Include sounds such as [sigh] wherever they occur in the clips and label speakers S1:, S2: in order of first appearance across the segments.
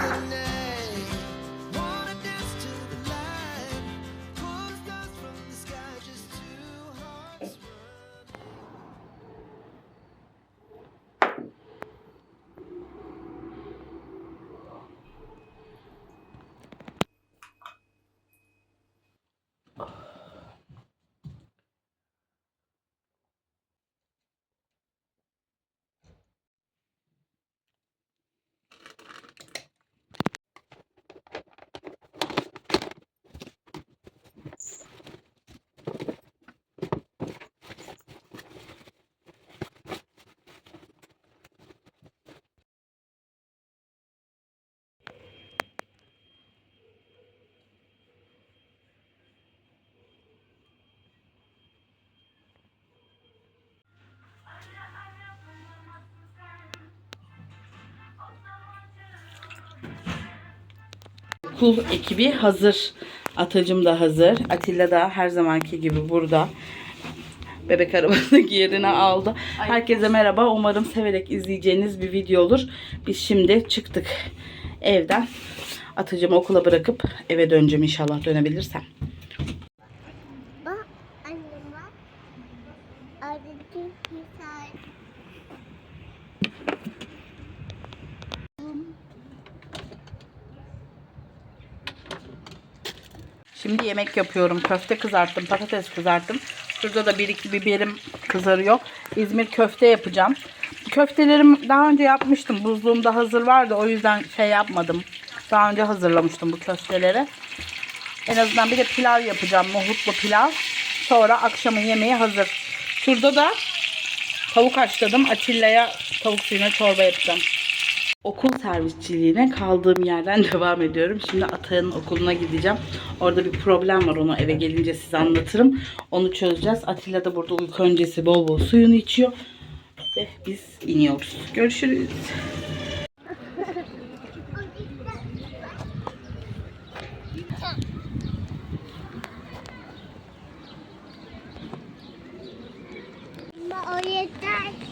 S1: in there.
S2: Okul ekibi hazır. Atacım da hazır. Atilla da her zamanki gibi burada. Bebek arabasındaki yerini aldı. Herkese merhaba. Umarım severek izleyeceğiniz bir video olur. Biz şimdi çıktık evden. Atacımı okula bırakıp eve döneceğim inşallah dönebilirsem.
S3: Bak anne bak. Arıcı güzel.
S2: Şimdi yemek yapıyorum. Köfte kızarttım, patates kızarttım. Şurada da bir iki biberim kızarıyor. İzmir köfte yapacağım. Köftelerim daha önce yapmıştım. Buzluğumda hazır vardı. O yüzden şey yapmadım. Daha önce hazırlamıştım bu köfteleri. En azından bir de pilav yapacağım. Nohutlu pilav. Sonra akşamın yemeği hazır. Şurada da tavuk haşladım. Atilla'ya tavuk suyuna çorba yapacağım. Okul servisçiliğine kaldığım yerden [laughs] devam ediyorum. Şimdi Atay'ın okuluna gideceğim. Orada bir problem var onu eve gelince size anlatırım. Onu çözeceğiz. Atilla da burada uyku öncesi bol bol suyunu içiyor. Ve biz iniyoruz. Görüşürüz.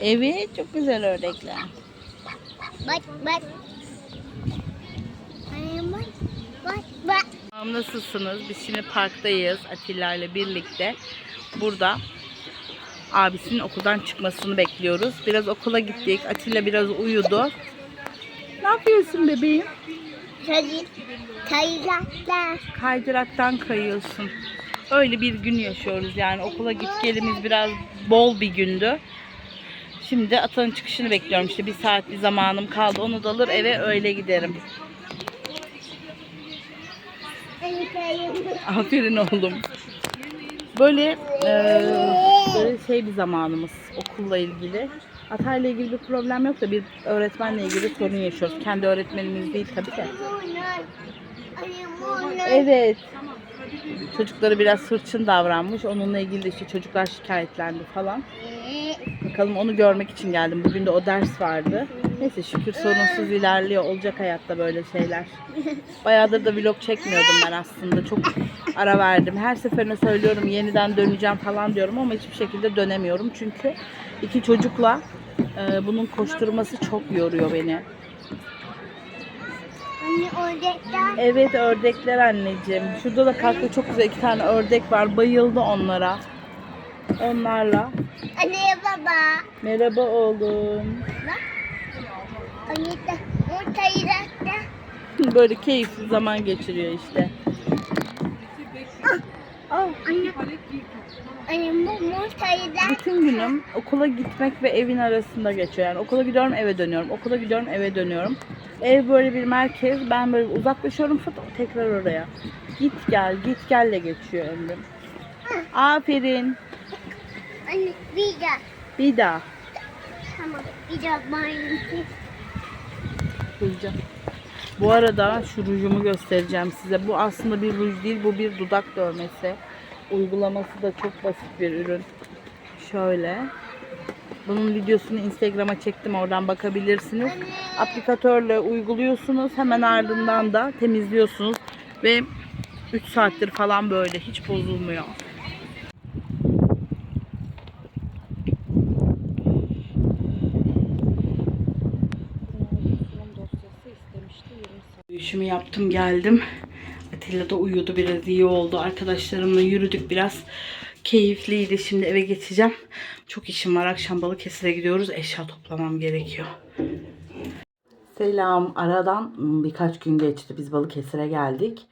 S2: Evet çok güzel ördekler.
S3: Bak bak. Bak. Bak bak.
S2: Tamam, Nasılsınız? Biz şimdi parktayız Atilla ile birlikte. Burada abisinin okuldan çıkmasını bekliyoruz. Biraz okula gittik. Atilla biraz uyudu. Ne yapıyorsun bebeğim?
S3: Kayıklar.
S2: Kaydıraktan kayıyorsun. Öyle bir gün yaşıyoruz yani. Okula git gelimiz biraz bol bir gündü. Şimdi Atan'ın çıkışını bekliyorum. İşte bir saat bir zamanım kaldı. Onu da alır eve öyle giderim. Aferin oğlum. Böyle e, böyle şey bir zamanımız okulla ilgili. Atayla ilgili bir problem yok da bir öğretmenle ilgili sorun yaşıyoruz. Kendi öğretmenimiz değil tabii de. Evet. Çocukları biraz hırçın davranmış. Onunla ilgili de işte çocuklar şikayetlendi falan. Bakalım onu görmek için geldim. Bugün de o ders vardı. Neyse şükür sorunsuz ilerliyor. Olacak hayatta böyle şeyler. Bayağıdır da vlog çekmiyordum ben aslında. Çok ara verdim. Her seferinde söylüyorum yeniden döneceğim falan diyorum ama hiçbir şekilde dönemiyorum. Çünkü iki çocukla e, bunun koşturması çok yoruyor beni.
S3: Anne oradaklar.
S2: Evet ördekler anneciğim. Şurada da parkta çok güzel iki tane ördek var. Bayıldı onlara. Onlarla.
S3: Anne baba.
S2: Merhaba oğlum.
S3: Anne de o kayıklar. [laughs]
S2: Böyle keyifli zaman geçiriyor işte.
S3: Oh anne. Anne bu.
S2: Bütün günüm okula gitmek ve evin arasında geçiyor. Yani okula gidiyorum eve dönüyorum. Okula gidiyorum eve dönüyorum. Ev böyle bir merkez. Ben böyle uzaklaşıyorum fıt tekrar oraya. Git gel git gelle geçiyor ömrüm. Aferin.
S3: Anne bir daha.
S2: Bir daha.
S3: Tamam. Bir daha.
S2: Bu arada şu rujumu göstereceğim size. Bu aslında bir ruj değil, bu bir dudak dövmesi. Uygulaması da çok basit bir ürün. Şöyle. Bunun videosunu Instagram'a çektim. Oradan bakabilirsiniz. Aplikatörle uyguluyorsunuz. Hemen ardından da temizliyorsunuz. Ve 3 saattir falan böyle. Hiç bozulmuyor. Yürüyüşümü yaptım geldim. Atilla da uyudu biraz iyi oldu. Arkadaşlarımla yürüdük biraz. Keyifliydi. Şimdi eve geçeceğim. Çok işim var. Akşam Balıkesir'e gidiyoruz. Eşya toplamam gerekiyor. Selam. Aradan birkaç gün geçti. Biz Balıkesir'e geldik.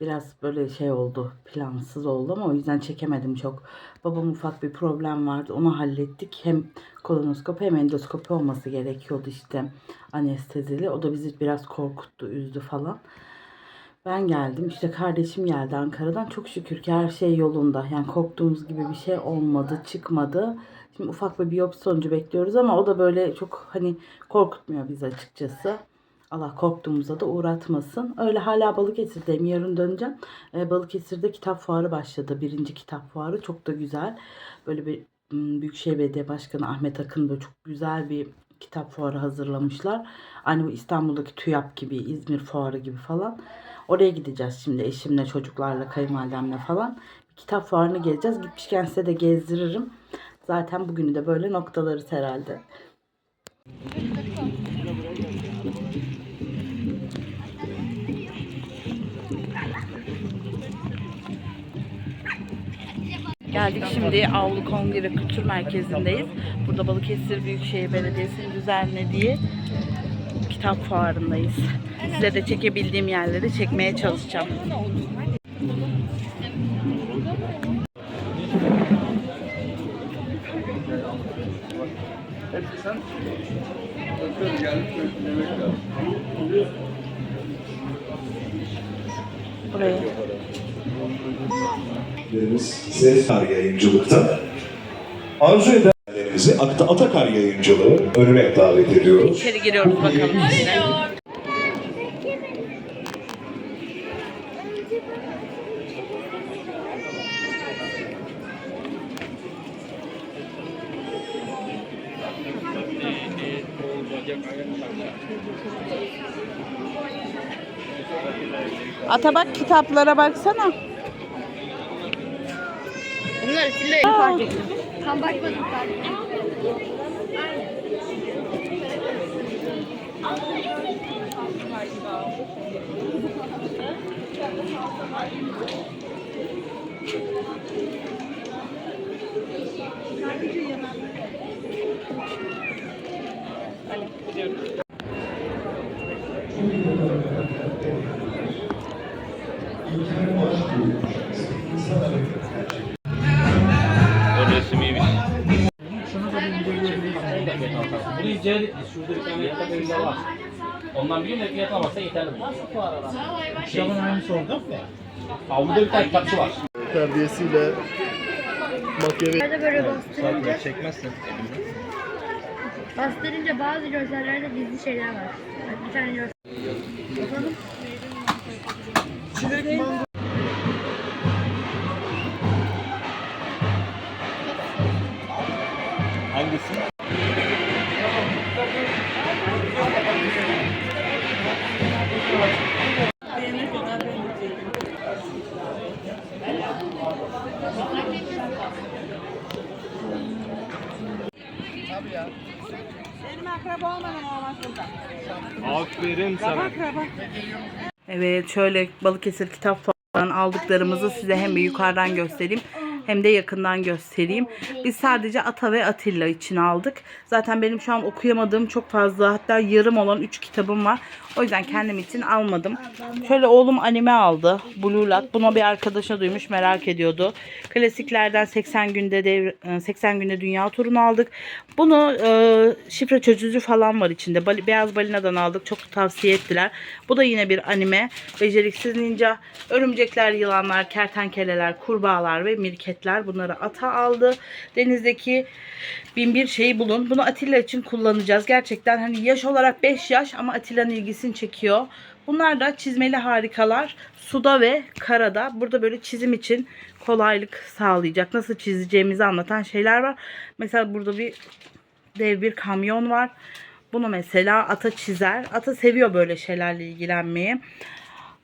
S2: Biraz böyle şey oldu. Plansız oldu ama o yüzden çekemedim çok. Babam ufak bir problem vardı. Onu hallettik. Hem kolonoskopi hem endoskopi olması gerekiyordu işte. Anestezili. O da bizi biraz korkuttu, üzdü falan. Ben geldim. İşte kardeşim geldi Ankara'dan. Çok şükür ki her şey yolunda. Yani korktuğumuz gibi bir şey olmadı, çıkmadı. Şimdi ufak bir biyopsi sonucu bekliyoruz ama o da böyle çok hani korkutmuyor bizi açıkçası. Allah korktuğumuza da uğratmasın. Öyle hala Balıkesir'deyim. Yarın döneceğim. Ee, Balıkesir'de kitap fuarı başladı. Birinci kitap fuarı. Çok da güzel. Böyle bir Büyükşehir Belediye Başkanı Ahmet Akın böyle çok güzel bir kitap fuarı hazırlamışlar. Aynı bu İstanbul'daki TÜYAP gibi, İzmir fuarı gibi falan. Oraya gideceğiz şimdi eşimle, çocuklarla, kayınvalidemle falan. Kitap fuarına geleceğiz. Gitmişken size de gezdiririm. Zaten bugünü de böyle noktalarız herhalde. Geldik şimdi Avlu Kongre Kültür Merkezi'ndeyiz. Burada Balıkesir Büyükşehir Belediyesi'nin düzenlediği kitap fuarındayız. Size de çekebildiğim yerleri çekmeye çalışacağım. Burayı.
S4: Biz Zefar yayıncılıkta arzu edenlerimizi Akta Atakar yayıncılığı önüne davet ediyoruz.
S2: İçeri giriyoruz bakalım şimdi. Ata bak kitaplara baksana.
S3: Bunlar Atilla'yı fark ettim. Tam bakmadım fark ettim.
S5: O Bunu ince, şurada bir tane yatak evinde var. Ondan bir gün de fiyatına baksa yeterli. Kitabın aynısı orada mı? Avluda bir tane kitapçı var.
S6: terbiyesiyle makyajı
S3: Nerede böyle bastırınca,
S5: Çekmezsin.
S3: bastırınca bazı görsellerde gizli şeyler var. Bir tane görsel.
S5: Hangisi? Aferin sana.
S2: Evet şöyle Balıkesir kitap fuarından aldıklarımızı size hem bir yukarıdan göstereyim hem de yakından göstereyim. Biz sadece Ata ve Atilla için aldık. Zaten benim şu an okuyamadığım çok fazla hatta yarım olan 3 kitabım var. O yüzden kendim için almadım. Şöyle oğlum anime aldı. Blue Lock. Buna bir arkadaşına duymuş merak ediyordu. Klasiklerden 80 günde devr 80 günde dünya turunu aldık. Bunu e, şifre çözücü falan var içinde. Bali- Beyaz Balina'dan aldık. Çok tavsiye ettiler. Bu da yine bir anime. Beceriksiz ninja, örümcekler, yılanlar, kertenkeleler, kurbağalar ve mirket paketler. Bunları Ata aldı. Denizdeki bin bir şeyi bulun. Bunu Atilla için kullanacağız. Gerçekten hani yaş olarak 5 yaş ama Atilla'nın ilgisini çekiyor. Bunlar da çizmeli harikalar. Suda ve karada. Burada böyle çizim için kolaylık sağlayacak. Nasıl çizeceğimizi anlatan şeyler var. Mesela burada bir dev bir kamyon var. Bunu mesela ata çizer. Ata seviyor böyle şeylerle ilgilenmeyi.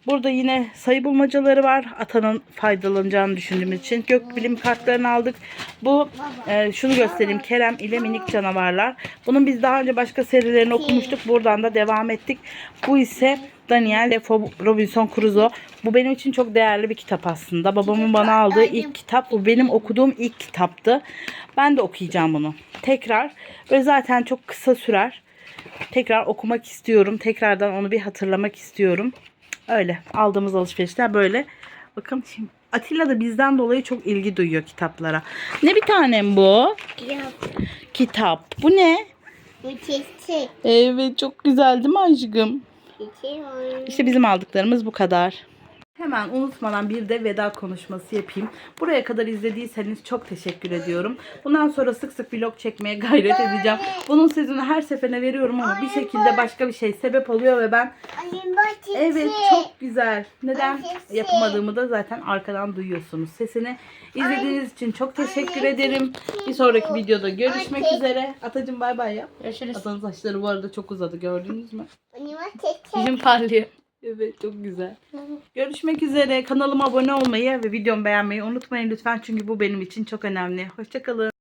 S2: Burada yine sayı bulmacaları var. Atanın faydalanacağını düşündüğümüz için. Gökbilim kartlarını aldık. Bu e, şunu göstereyim. Kerem ile minik canavarlar. Bunun biz daha önce başka serilerini okumuştuk. Buradan da devam ettik. Bu ise Daniel Defoe Robinson Crusoe. Bu benim için çok değerli bir kitap aslında. Babamın bana aldığı ilk kitap. Bu benim okuduğum ilk kitaptı. Ben de okuyacağım bunu. Tekrar. Ve zaten çok kısa sürer. Tekrar okumak istiyorum. Tekrardan onu bir hatırlamak istiyorum. Öyle. Aldığımız alışverişler böyle. Bakın şimdi Atilla da bizden dolayı çok ilgi duyuyor kitaplara. Ne bir tanem bu?
S3: Yok.
S2: Kitap. Bu ne?
S3: Ötesi.
S2: Evet çok güzel değil mi aşkım? İşte bizim aldıklarımız bu kadar. Hemen unutmadan bir de veda konuşması yapayım. Buraya kadar izlediyseniz çok teşekkür ediyorum. Bundan sonra sık sık vlog çekmeye gayret edeceğim. Bunun sözünü her seferine veriyorum ama bir şekilde başka bir şey sebep oluyor ve ben Evet çok güzel. Neden yapamadığımı da zaten arkadan duyuyorsunuz. Sesini izlediğiniz için çok teşekkür ederim. Bir sonraki videoda görüşmek üzere. Atacım bay bay yap.
S3: Görüşürüz.
S2: Atanın saçları bu arada çok uzadı gördünüz mü? Yüzüm parlıyor. Evet çok güzel. Görüşmek üzere. Kanalıma abone olmayı ve videomu beğenmeyi unutmayın lütfen. Çünkü bu benim için çok önemli. Hoşçakalın.